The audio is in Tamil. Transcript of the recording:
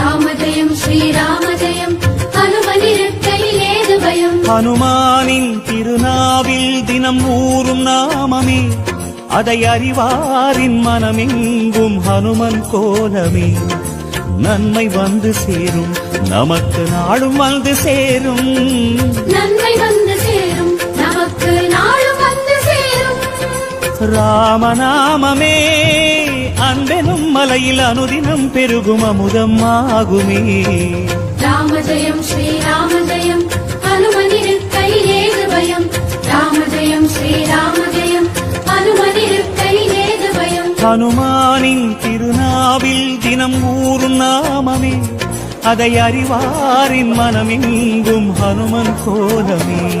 ராம ஜெயம் ஸ்ரீராம ஜெயம் ஹனுமனிருக்கையில் ஏது பயம் ஹனுமானின் திருநாவில் தினம் ஊறும் நாமமே. அதை அறிவாரின் மனமெங்கும் ஹனுமன் கோலமே. நன்மை வந்து சேரும் நமக்கு நாளும் வந்து சேரும். நன்மை வந்து ராமநாமமே. அன்பெனும் மலையில் அனுதினம் பெருகும் அமுதம் ஆகுமே. ராம ஜெயம் ஸ்ரீராம ஜெயம் ஹனுமனிருக்கையில் ஏது பயம். ராம ஜெயம் ஸ்ரீராம ஜெயம் ஹனுமனிருக்கையில் ஏது பயம். ஹனுமானின் திருநாவில் தினம் ஊறும் நாமமே. அதை அறிவாரின் மனமெங்கும் ஹனுமன் கோலமே.